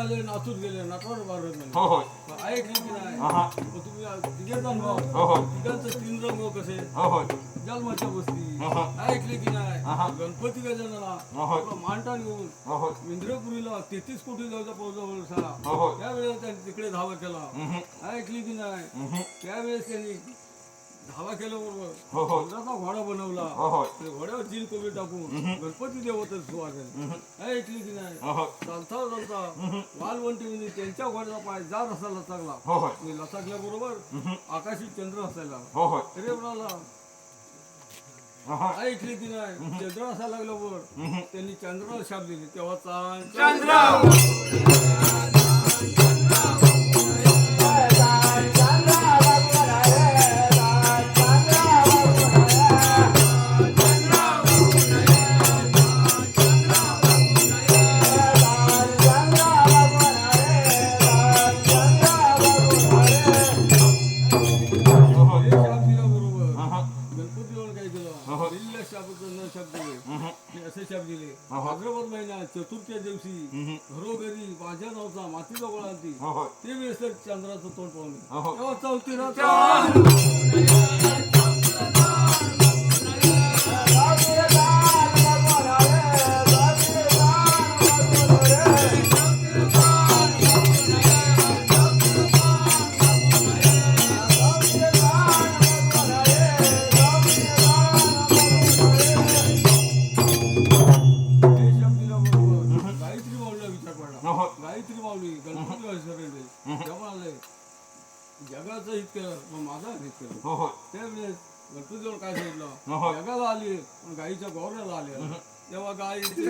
गेले हो ऐकली की नाही हा हा. मग तुम्ही हो होय तिघांचं तीन रंग कसे? हो होय जन्माच्या गोष्टी हा, ऐकले की नाही हा. गणपती गजानला हो होय मांडा घेऊन हो इंद्रपुरीला तेहतीस कोटी जायचा पोहोचवलं साला हो होय त्यावेळेला त्यांनी तिकडे धावा केला. हम्म, ऐकली की नाही हम्म. त्यावेळेस त्यांनी धावा केल्याबरोबर हो हो. इंद्राचा घोडा बनवला. हो त्या घोड्यावर जीन कोबी टाकून गणपती देवतच सुवासन ऐकली की नाही? हो चालता चालता. वालवंटी म्हणजे त्यांच्या घोड्याचा पाय जार असायला लागला. हो होय आणि लचकल्याबरोबर आकाशी चंद्र असायला हो होय अरे हो ऐकली की नाही? चंद्र असायला लागल्यावर त्यांनी चंद्राला शाप दिली. तेव्हा चांद चंद्र! हा काय हो. केलं असे शाप दिले हो. चतुर्थीच्या दिवशी. घरोघरी माझ्या नावचा मातीचा गोळा ते वेळेस चंद्राचं तोंड पाहून. तेव्हा चौथी तेव्हा आले जगाचं हित केलं मग माझा हित केलं हो. त्यावेळेस गणपतीवर काय. सांगितलं जगाला आली पण गाईच्या गौऱ्याला आले. तेव्हा गायत्री